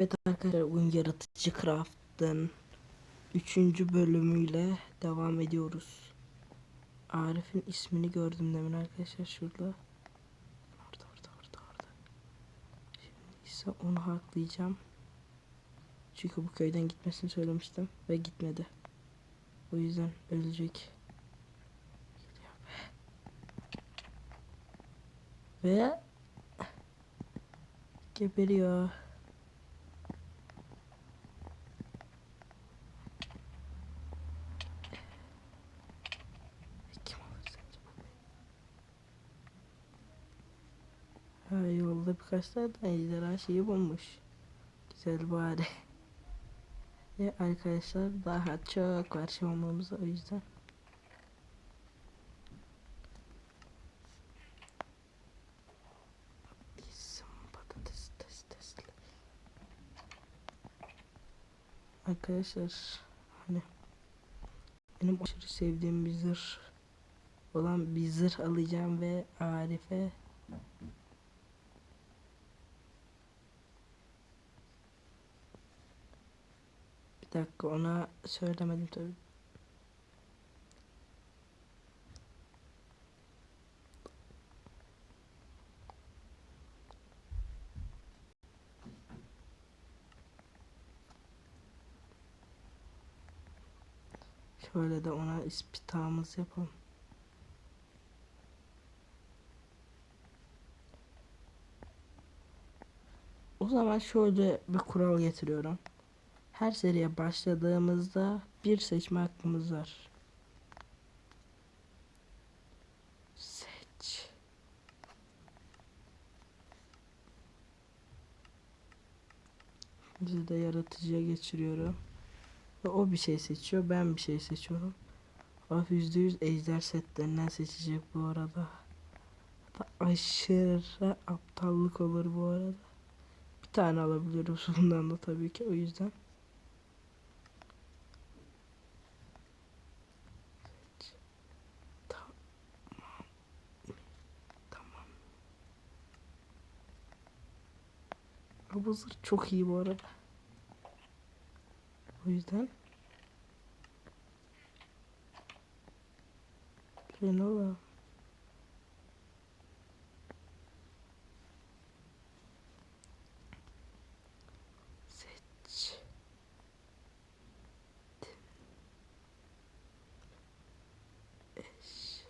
Evet arkadaşlar oyun yaratıcı craft'ın 3. bölümüyle devam ediyoruz. Arif'in ismini gördüm demin arkadaşlar şurada. Orada orada orada orada. Şimdi ise onu haklayacağım. Çünkü bu köyden gitmesini söylemiştim ve gitmedi. O yüzden ölecek. Ve geberiyor. Ha, yolda birkaç tane ejderha şeyi bulmuş. Güzel bari. Ve arkadaşlar daha çok var şey olmamıza o yüzden. Arkadaşlar hani benim aşırı sevdiğim bir zırh olan bir zırh alacağım ve Arif'e bir dakika ona söylemedim tabii. Şöyle de ona ispitağımız yapalım. O zaman şöyle bir kural getiriyorum. Her seriye başladığımızda bir seçme hakkımız var. Seç. Bizi de yaratıcıya geçiriyorum. Ve o bir şey seçiyor, ben bir şey seçiyorum. O %100 ejder setlerinden seçecek bu arada. Hatta aşırı aptallık olur bu arada. Bir tane alabiliyoruz bundan da tabii ki o yüzden. Ha, Bu zırh çok iyi bu arada. O yüzden Renova seç eşya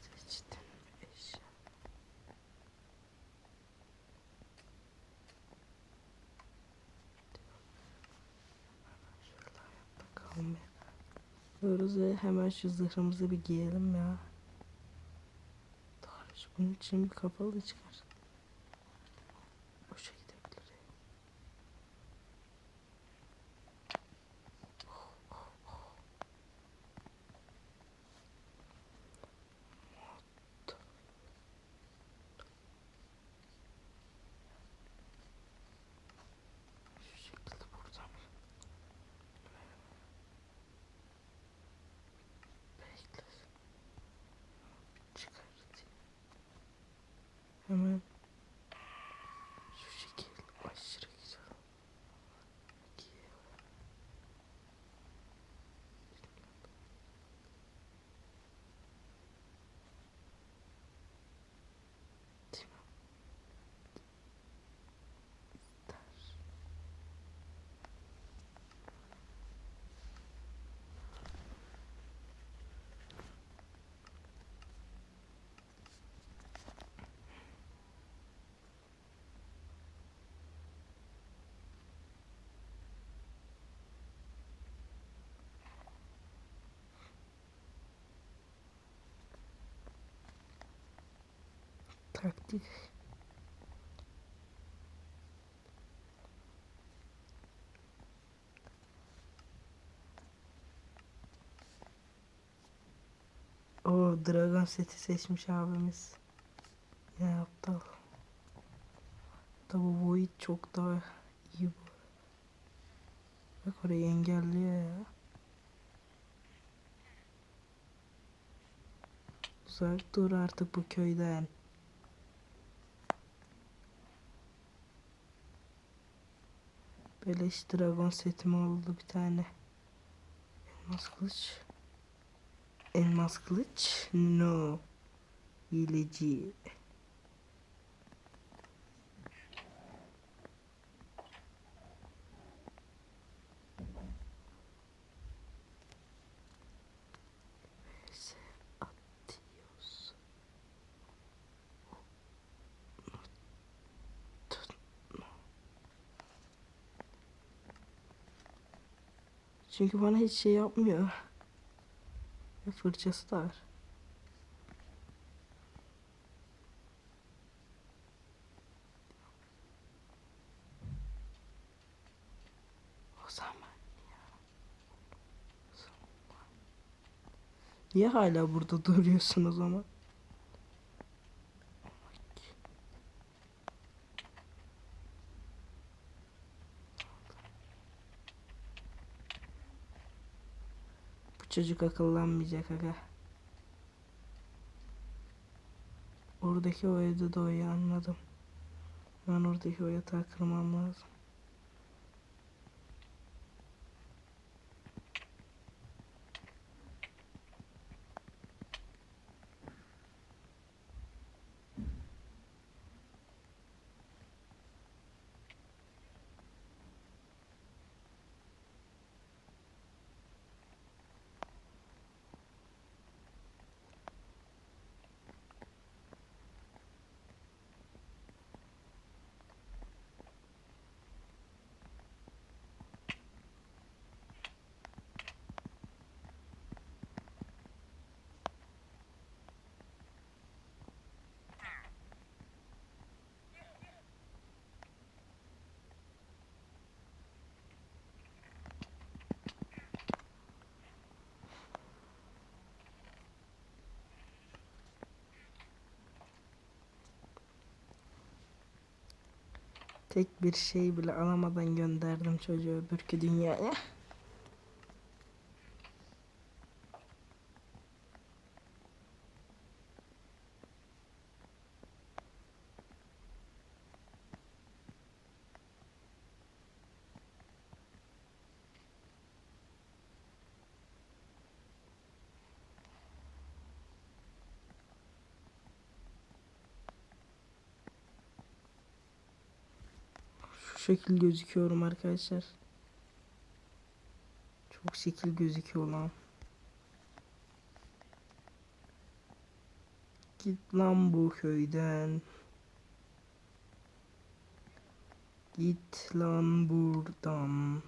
seçtim eşya şöyle bir. Diyoruz ve hemen şu zırhımızı bir giyelim ya. Doğru bunun için bir kapalı çıkar. Boşa gidebilir. ya. Şu şekilde buradan. Bekle. Çıkartayım. Hemen şu şekil aşırı güzel. Giyelim. Değil mi? İster. Taktik. O Dragon seti seçmiş abimiz. Ne aptal. Tabi Void çok daha iyi bu. Bak orayı engelliyor ya. Uzak dur artık bu köyden. Beleş dragon setimi oldu bir tane. Elmas kılıç. Elmas kılıç. No. Hileci. Çünkü bana hiç şey yapmıyor. Ve fırçası da var. Zaman. Niye hala burada duruyorsun o zaman? Çocuk akıllanmayacak aga. Oradaki o evde de anladım. Ben oradaki o yatağı kırmam lazım. Tek bir şey bile alamadan gönderdim çocuğu öbürkü dünyaya. Şu şekil gözüküyorum arkadaşlar. Çok şekil gözüküyor lan. Git lan bu köyden. Git lan buradan.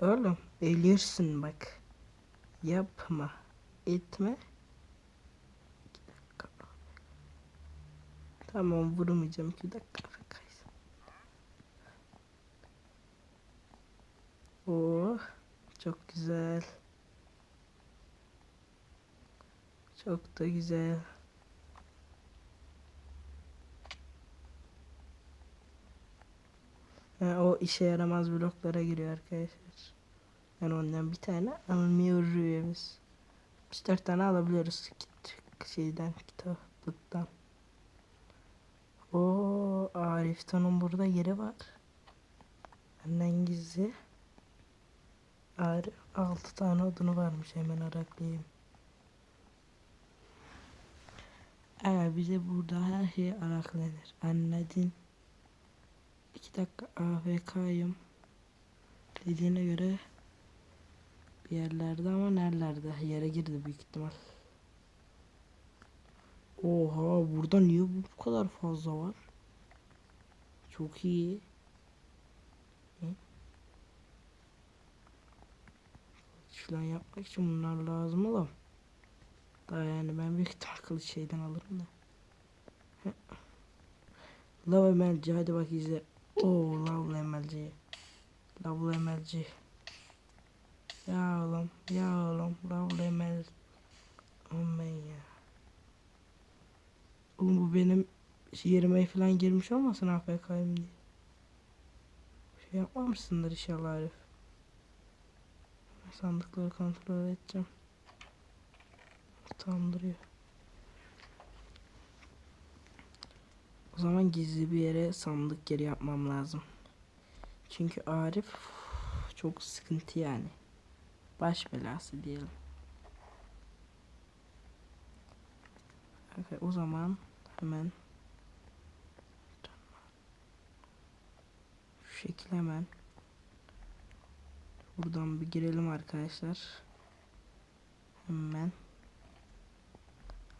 Oğlum ölürsün bak. Yapma. Etme. Tamam vurmayacağım. 2 dakika. Oh. Çok güzel. Çok da güzel. Ha, o işe yaramaz bloklara giriyor arkadaşlar. Yani ondan bir tane almıyoruz. Biz dört tane alabiliyoruz kit şeyden kitaplıktan. O Arif Tan'ın burada yeri var. Benden gizli. Arif 6 tane odunu varmış hemen araklayayım. Evet bize burada her şey araklanır. Anladın? 2 dakika AFK'yım. Dediğine göre bir yerlerde ama nerelerde? Yere girdi büyük ihtimal. Oha burada niye bu kadar fazla var? Çok iyi. Hı? Yapmak için bunlar lazım oğlum. Daha yani ben büyük ihtimal kılıç şeyden alırım da. Hı. Love emelci hadi bak izle. Oo love emelci. Love emelci. Ya oğlum ya oğlum love emel. Aman ya. Oğlum bu benim yerime falan girmiş olmasın AFK'yim diye. Şey yapmamışsındır inşallah Arif. Sandıkları kontrol edeceğim. Utandırıyor. O zaman gizli bir yere sandık geri yapmam lazım. Çünkü Arif çok sıkıntı yani. Baş belası diyelim. Evet, o zaman hemen şu şekil hemen buradan bir girelim arkadaşlar. Hemen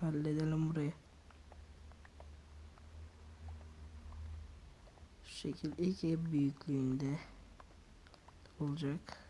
halledelim burayı. Şu şekil ilk ev büyüklüğünde olacak.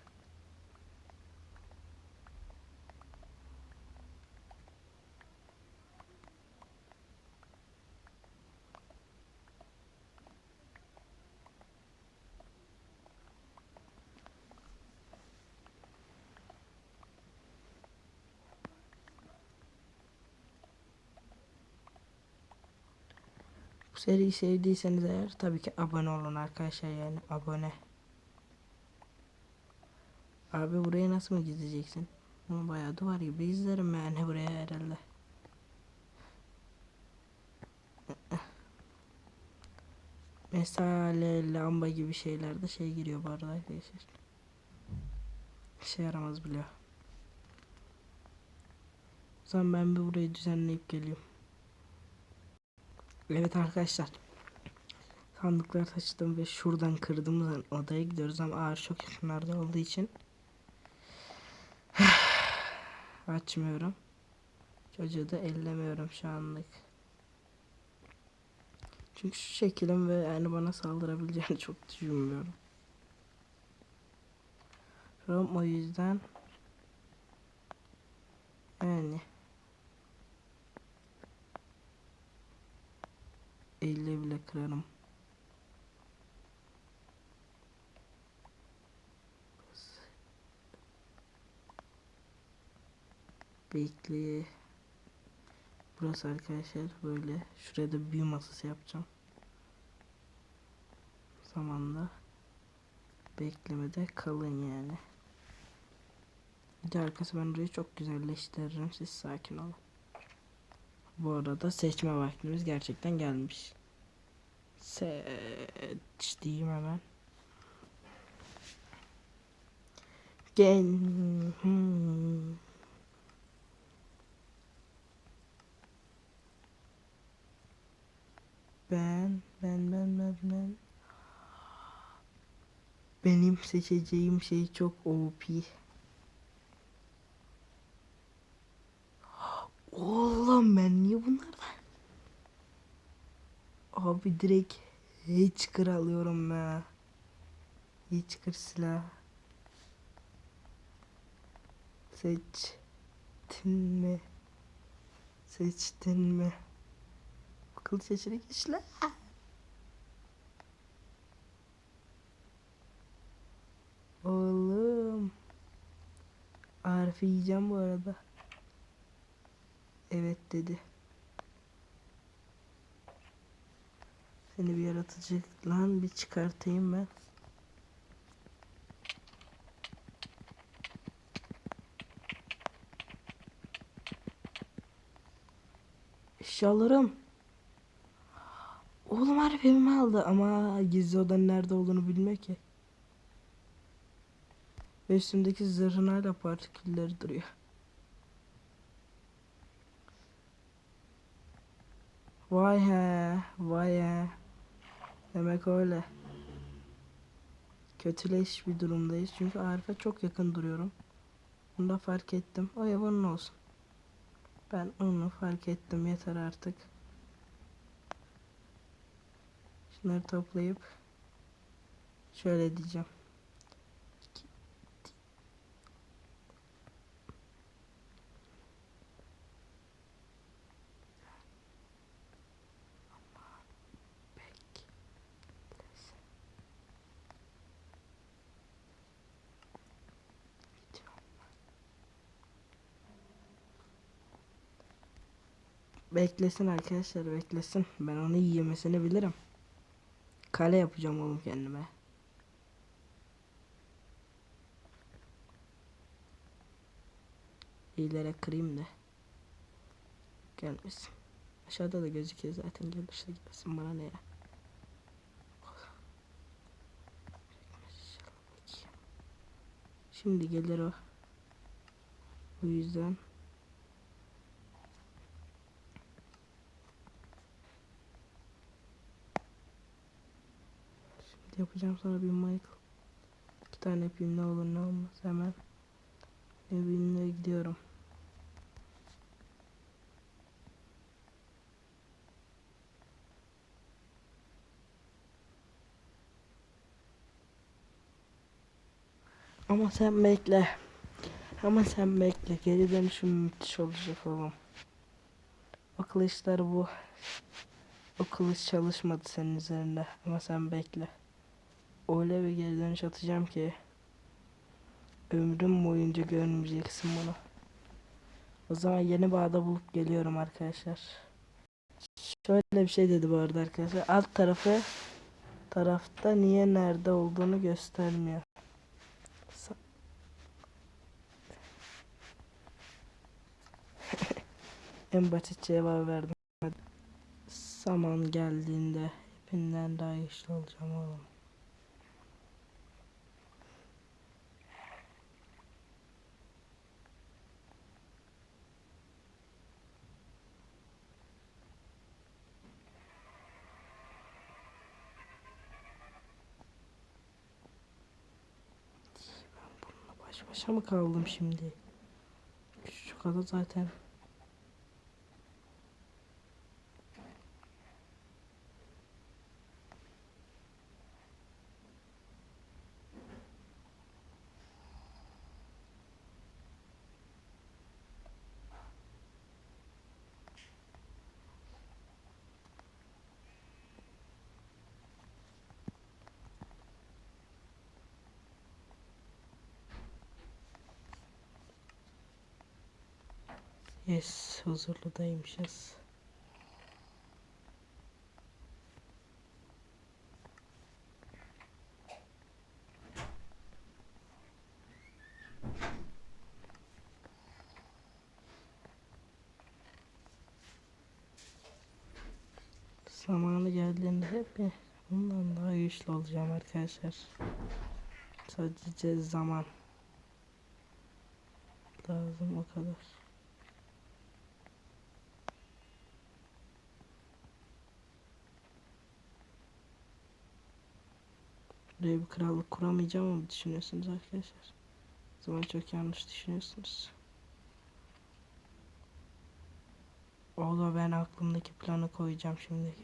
Seriyi sevdiyseniz eğer tabii ki abone olun arkadaşlar yani abone. Abi buraya nasıl mı gideceksin? Ama bayağı duvar gibi izlerim yani buraya herhalde. Mesale, lamba gibi şeylerde şey giriyor bu arada arkadaşlar. İşe yaramaz biliyor. O zaman ben bir burayı düzenleyip geliyorum. Evet arkadaşlar. Sandıkları taşıdım ve şuradan kırdığımız odaya gidiyoruz ama ağır çok yakınlarda olduğu için açmıyorum. Çocuğu da ellemiyorum şu anlık. Çünkü şu şekilim ve yani bana saldırabileceğini çok düşünmüyorum. Rom o yüzden yani elle bile kırarım. Bekle. Burası arkadaşlar böyle. Şuraya da büyü masası yapacağım. Zamanla beklemede kalın yani. Bir de arkası ben burayı çok güzelleştiririm. Siz sakin olun. Bu arada seçme vaktimiz gerçekten gelmiş. Seç diyeyim hemen. Gel. Ben, ben, ben, ben, ben. Benim seçeceğim şey çok OP. Oğlum ben niye bunlardan? Abi direkt hiç kır alıyorum ya. Hiç kır silah. Seçtin mi? Seçtin mi? Akıl seçenek işle. Oğlum. Arif'i yiyeceğim bu arada. Evet dedi. Seni bir yaratıcı lan bir çıkartayım ben. Eşyalarım. Oğlum evimi aldı ama gizli odanın nerede olduğunu bilmiyor ki. Ve üstümdeki zırhın hala partikülleri duruyor. Vay he, vay he. Demek öyle. Kötüleş bir durumdayız çünkü Arif'e çok yakın duruyorum. Bunu da fark ettim. O ev onun olsun. Ben onu fark ettim yeter artık. Şunları toplayıp şöyle diyeceğim. Beklesin arkadaşlar beklesin. Ben onu yemesini bilirim. Kale yapacağım oğlum kendime. İyilere kırayım da. Gelmesin. Aşağıda da gözüküyor zaten gelirse gelsin bana ne ya. Şimdi gelir o. O yüzden yapacağım sana bir Michael. İki tane yapayım ne olur ne olmaz hemen. Evine gidiyorum. Ama sen bekle. Ama sen bekle. Geri dönüşüm müthiş olacak oğlum. O kılıçlar bu. O kılıç çalışmadı senin üzerinde. Ama sen bekle. Öyle bir geri dönüş atacağım ki. Ömrüm boyunca görmeyeceksin bunu. O zaman yeni bağda bulup geliyorum arkadaşlar. Şöyle bir şey dedi bu arada arkadaşlar. Alt tarafı tarafta niye nerede olduğunu göstermiyor. En basit cevabı verdim. Zaman geldiğinde hepinden daha güçlü olacağım oğlum. Başa mı kaldım şimdi? Şu kadar zaten. Yes, huzurludaymışız. Zamanı geldiğinde hep bundan daha güçlü olacağım arkadaşlar. Sadece zaman lazım o kadar. Buraya bir krallık kuramayacağım mı düşünüyorsunuz arkadaşlar? O zaman çok yanlış düşünüyorsunuz. Oğlum ben aklımdaki planı koyacağım şimdi.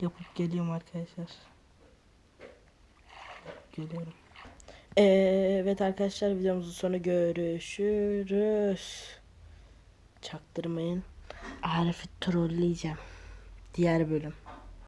Yapıp geliyorum arkadaşlar. Geliyorum. Evet arkadaşlar videomuzun sonu görüşürüz. Çaktırmayın. Arif'i trolleyeceğim. Diğer bölüm.